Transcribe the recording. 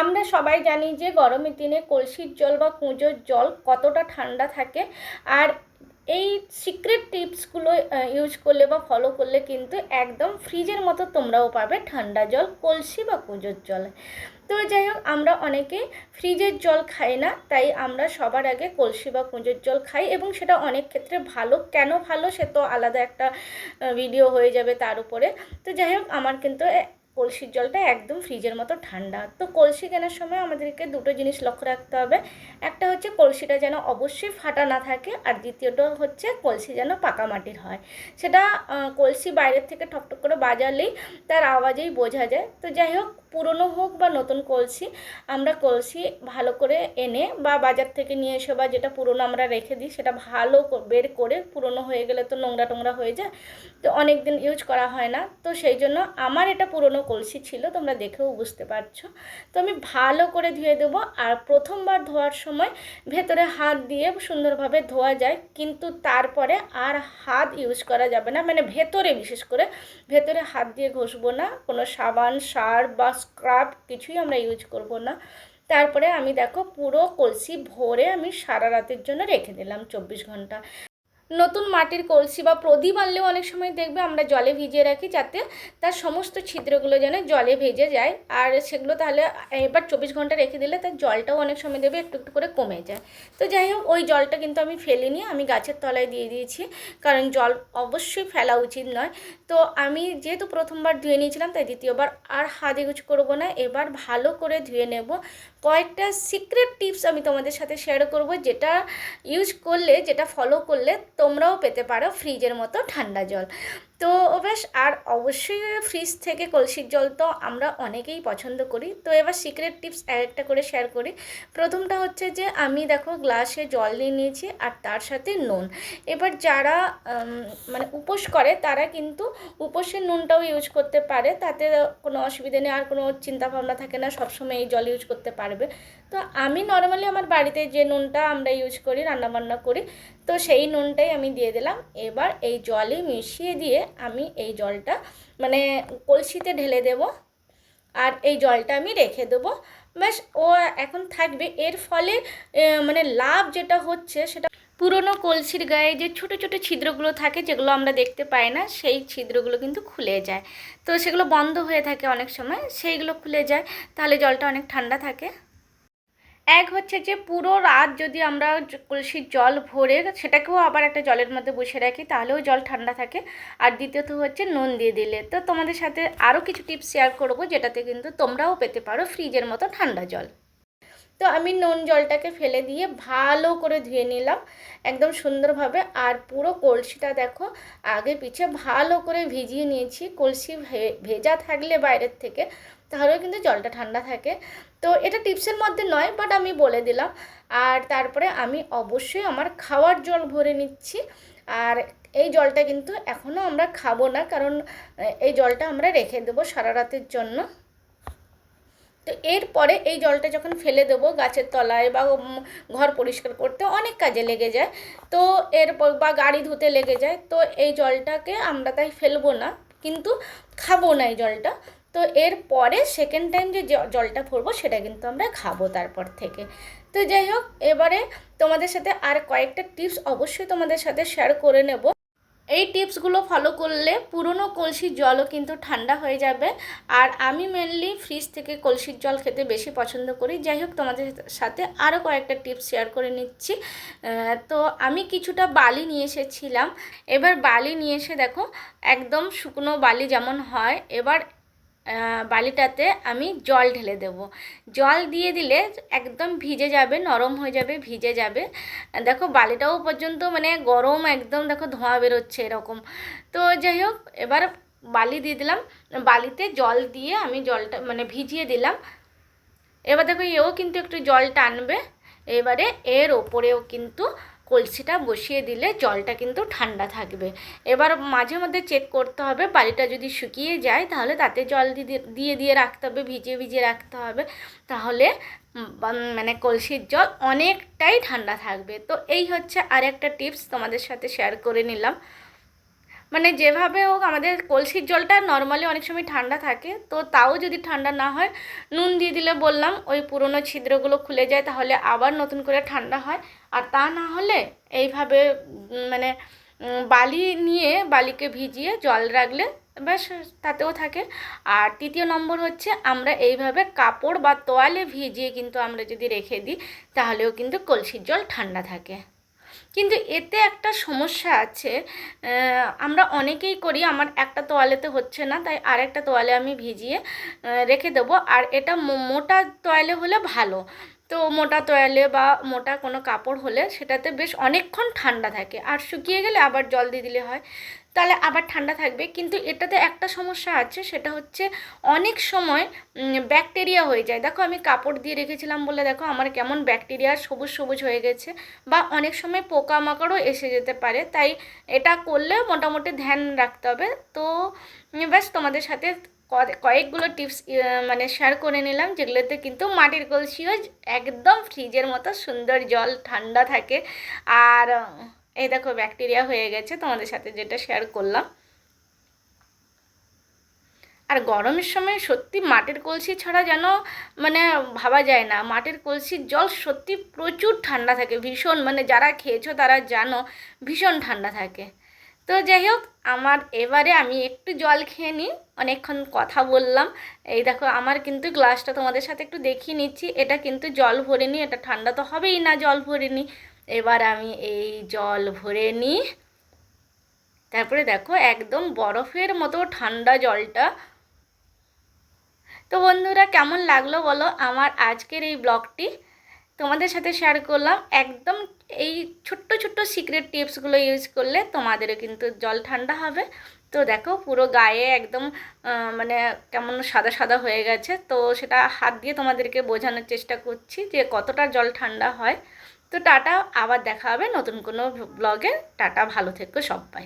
আমরা সবাই জানি যে গরমের দিনে কলসির জল বা কুঁজোর জল কতটা ঠান্ডা থাকে আর এই সিক্রেট টিপসগুলো ইউজ করলে বা ফলো করলে কিন্তু একদম ফ্রিজের মতো তোমরাও পাবে ঠান্ডা জল, কলসি বা কুঁজোর জল। তো যাই হোক, আমরা অনেকে ফ্রিজের জল খাই না, তাই আমরা সবার আগে কলসি বা কুঁজোর জল খাই এবং সেটা অনেক ক্ষেত্রে ভালো। কেন ভালো? সে তো আলাদা একটা ভিডিও হয়ে যাবে তার উপরে। তো যাই হোক, আমার কিন্তু কলসির জলটা একদম ফ্রিজের মতো ঠান্ডা। তো কলসি কেনার সময় আমাদেরকে দুটো জিনিস লক্ষ্য রাখতে হবে। একটা হচ্ছে কলসিটা যেন অবশ্যই ফাটা না থাকে আর দ্বিতীয়টা হচ্ছে কলসি যেন পাকা মাটির হয়। সেটা কলসি বাইরের থেকে ঠকঠক করে বাজালেই তার আওয়াজেই বোঝা যায়। তো যাই হোক পুরনো হোক বা নতুন কলসি, আমরা কলসি ভালো করে এনে বা বাজার থেকে নিয়ে এসে বা যেটা পুরনো আমরা রেখে দিই, সেটা ভালো বের করে পুরনো হয়ে গেলে তো নোংরা টোংরা হয়ে যায়, তো অনেক দিন ইউজ করা হয় না। তো সেই জন্য আমার এটা পুরনো কলসি ছিল, তোমরা দেখেও বুঝতে পারছ। তো আমি ভালো করে ধুয়ে দেবো আর প্রথমবার ধোয়ার সময় ভেতরে হাত দিয়ে সুন্দরভাবে ধোয়া যায়, কিন্তু তারপরে আর হাত ইউজ করা যাবে না। মানে ভেতরে বিশেষ করে, ভেতরে হাত দিয়ে ঘষবো না। কোনো সাবান সার বা স্ক্রাব কিছুই আমরা ইউজ করব না। তারপরে আমি দেখো পুরো কলসি ভরে আমি সারা রাতের জন্য রেখে দিলাম চব্বিশ ঘণ্টা। নতুন মাটির কলসি বা প্রদীপ আনলেও অনেক সময় দেখবে আমরা জলে ভিজিয়ে রাখি যাতে তার সমস্ত ছিদ্রগুলো যেন জলে ভেজে যায়। আর সেগুলো তাহলে এবার চব্বিশ ঘণ্টা রেখে দিলে তার জলটাও অনেক সময় দেবে একটু একটু করে কমে যায়। তো যাই হোক, ওই জলটা কিন্তু আমি ফেলিনি, আমি গাছের তলায় দিয়ে দিয়েছি। কারণ জল অবশ্যই ফেলা উচিত নয়। তো আমি যেহেতু প্রথমবার ধুয়ে নিয়েছিলাম, তাই দ্বিতীয়বার আর হাত ইউজ করব না। এবার ভালো করে ধুয়ে নেব। কয়েকটা সিক্রেট টিপস আমি তোমাদের সাথে শেয়ার করব, যেটা ইউজ করলে, যেটা ফলো করলে তোমরাও পেতে পারো ফ্রিজের মতো ঠান্ডা জল। তো বেশ, আর অবশ্যই ফ্রিজ থেকে কলসির জল তো আমরা অনেকেই পছন্দ করি। তো এবার সিক্রেট টিপস একটা করে শেয়ার করি। প্রথমটা হচ্ছে যে, আমি দেখো গ্লাসে জল নিয়ে নিয়েছি, আর তার সাথে নুন। এবার যারা মানে উপোস করে, তারা কিন্তু উপোসের নুনটাও ইউজ করতে পারে। তাতে কোনো অসুবিধা নেই, আর কোনো চিন্তাভাবনা থাকে না, সবসময় এই জল ইউজ করতে পারবে। তো আমি নর্মালি আমার বাড়িতে যে নুনটা আমরা ইউজ করি, রান্নাবান্না করি, তো সেই নুনটাই আমি দিয়ে দিলাম। এবার এই জলে মিশিয়ে দিয়ে আমি এই জলটা মানে কলসিতে ঢেলে দেব আর এই জলটা আমি রেখে দেবো। ব্যাস, ও এখন থাকবে। এর ফলে মানে লাভ যেটা হচ্ছে সেটা পুরনো কলসির গায়ে যে ছোটো ছোটো ছিদ্রগুলো থাকে যেগুলো আমরা দেখতে পাই না, সেই ছিদ্রগুলো কিন্তু খুলে যায়। তো সেগুলো বন্ধ হয়ে থাকে অনেক সময়, সেইগুলো খুলে যায়। তাহলে জলটা অনেক ঠান্ডা থাকে। এক হচ্ছে যে পুরো রাত যদি আমরা কলসির জল ভরে সেটাকেও আবার একটা জলের মধ্যে বসে রাখি, তাহলেও জল ঠান্ডা থাকে। আর দ্বিতীয়ত হচ্ছে নুন দিয়ে দিলে। তো তোমাদের সাথে আরও কিছু টিপস শেয়ার করব, যেটাতে কিন্তু তোমরাও পেতে পারো ফ্রিজের মতো ঠান্ডা জল। তো আমি নুন জলটাকে ফেলে দিয়ে ভালো করে ধুয়ে নিলাম একদম সুন্দরভাবে। আর পুরো কলসিটা দেখো আগে পিছে ভালো করে ভিজিয়ে নিয়েছি। কলসি ভেজা থাকলে বাইরের থেকে, তাহলেও কিন্তু জলটা ঠান্ডা থাকে। তো এটা টিপসের মধ্যে নয় বাট আমি বলে দিলাম। আর তারপরে আমি অবশ্যই আমার খাওয়ার জল ভরে নিচ্ছি। আর এই জলটা কিন্তু এখনও আমরা খাব না, কারণ এই জলটা আমরা রেখে দেবো সারা রাতের জন্য। তো এরপরে এই জলটা যখন ফেলে দেবো গাছের তলায় বা ঘর পরিষ্কার করতে অনেক কাজে লেগে যায়। তো এরপর বা গাড়ি ধুতে লেগে যায়। তো এই জলটাকে আমরা তাই ফেলব না, কিন্তু খাব না এই জলটা। তো এর পরে সেকেন্ড টাইম যে জলটা ভরবো সেটা কিন্তু আমরা খাব তারপর থেকে। তো যাই হোক, এবারে তোমাদের সাথে আর কয়েকটা টিপস অবশ্যই তোমাদের সাথে শেয়ার করে নেব। এই টিপসগুলো ফলো করলে পুরনো কলসির জলও কিন্তু ঠান্ডা হয়ে যাবে। আর আমি মেনলি ফ্রিজ থেকে কলসির জল খেতে বেশি পছন্দ করি। যাই হোক, তোমাদের সাথে আরও কয়েকটা টিপস শেয়ার করে নিচ্ছি। তো আমি কিছুটা বালি নিয়ে এসেছিলাম। এবার বালি নিয়ে এসে দেখো, একদম শুকনো বালি যেমন হয়, এবার বালিটাতে আমি জল ঢেলে দেব। জল দিয়ে দিলে একদম ভিজে যাবে, নরম হয়ে যাবে, ভিজে যাবে। দেখো বালিটাও পর্যন্ত মানে গরম একদম দেখো ধোঁয়া বেরোচ্ছে এরকম। তো যাই হোক, এবার বালি দিয়ে দিলাম। বালিতে জল দিয়ে আমি জলটা মানে ভিজিয়ে দিলাম। এবার দেখো এও কিন্তু একটু জল টানবে। এবারে এর ওপরেও কিন্তু কলসিটা বসিয়ে দিলে জলটা কিন্তু ঠান্ডা থাকবে। এবার মাঝে মধ্যে চেক করতে হবে বালিটা যদি শুকিয়ে যায় তাহলে তাতে জল দিয়ে দিয়ে রাখতে হবে, ভিজিয়ে ভিজিয়ে রাখতে হবে। তাহলে মানে কলসির জল অনেকটাই ঠান্ডা থাকবে। তো এই হচ্ছে আর একটা টিপস তোমাদের সাথে শেয়ার করে নিলাম। মানে যেভাবে হোক আমাদের কলসির জলটা নর্মালি অনেক সময় ঠান্ডা থাকে, তো তাও যদি ঠান্ডা না হয়, নুন দিয়ে দিলে বললাম ওই পুরনো ছিদ্রগুলো খুলে যায়, তাহলে আবার নতুন করে ঠান্ডা হয়। আর তা না হলে এইভাবে মানে বালি নিয়ে বালিকে ভিজিয়ে জল রাখলে বেশ তাতেও থাকে। আর তৃতীয় নম্বর হচ্ছে আমরা এইভাবে কাপড় বা তোয়ালে ভিজিয়ে কিন্তু আমরা যদি রেখে দিই, তাহলেও কিন্তু কলসির জল ঠান্ডা থাকে। কিন্তু এতে একটা সমস্যা আছে আমরা অনেকেই করি, আমার একটা তোয়ালেতে হচ্ছে না, তাই আরেকটা তোয়ালে আমি ভিজিয়ে রেখে দেবো, আর এটা মোটা তোয়ালে হলে ভালো। তো মোটা তোয়ালে বা মোটা কোনো কাপড় হলে সেটাতে বেশ অনেকক্ষণ ঠান্ডা থাকে। আর শুকিয়ে গেলে আবার জল দিয়ে দিলে হয়। তাহলে আবার ঠান্ডা থাকবে। কিন্তু এটাতে একটা সমস্যা আছে, সেটা হচ্ছে অনেক সময় ব্যাকটেরিয়া হয়ে যায়। দেখো আমি কাপড় দিয়ে রেখেছিলাম বলে দেখো আমার কেমন ব্যাকটেরিয়া সবুজ সবুজ হয়ে গেছে বা অনেক সময় পোকামাকড়ও এসে যেতে পারে। তাই এটা করলে মোটামুটি ধ্যান রাখতে হবে। তো ব্যাস তোমাদের সাথে কয়েকগুলো টিপস মানে শেয়ার করে নিলাম, যেগুলোতে কিন্তু মাটির কলসিও একদম ফ্রিজের মতো সুন্দর জল ঠান্ডা থাকে। আর এই দেখো ব্যাকটেরিয়া হয়ে গেছে, তোমাদের সাথে যেটা শেয়ার করলাম। আর গরমের সময় সত্যি মাটির কলসি ছাড়া যেন মানে ভাবা যায় না। মাটির কলসির জল সত্যি প্রচুর ঠান্ডা থাকে, ভীষণ। মানে যারা খেয়েছো তারা জানো, ভীষণ ঠান্ডা থাকে। তো যাই হোক, আমার এবারে আমি একটু জল খেয়ে নিই, অনেকক্ষণ কথা বললাম। এই দেখো, আমার কিন্তু গ্লাসটা তোমাদের সাথে একটু দেখিয়ে নিচ্ছি। এটা কিন্তু জল ভরে নিই এটা ঠান্ডা তো হবেই না জল ভরে নিই এবার আমি এই জল ভরে নিই। তারপরে দেখো, একদম বরফের মতো ঠান্ডা জলটা। তো বন্ধুরা, কেমন লাগল বলো? আমার আজকের এই ব্লগটি তোমাদের সাথে শেয়ার করলাম। একদম এই ছোট্ট ছোট্ট সিক্রেট টিপসগুলো ইউজ করলে তোমাদেরও কিন্তু জল ঠান্ডা হবে। তো দেখো, পুরো গায়ে একদম মানে কেমন সাদা সাদা হয়ে গেছে। তো সেটা হাত দিয়ে তোমাদেরকে বোঝানোর চেষ্টা করছি যে কতটা জল ঠান্ডা হয়। তো টাটা, আবার দেখা হবে নতুন কোনো ব্লগে টাটা, ভালো থেকো সবাই।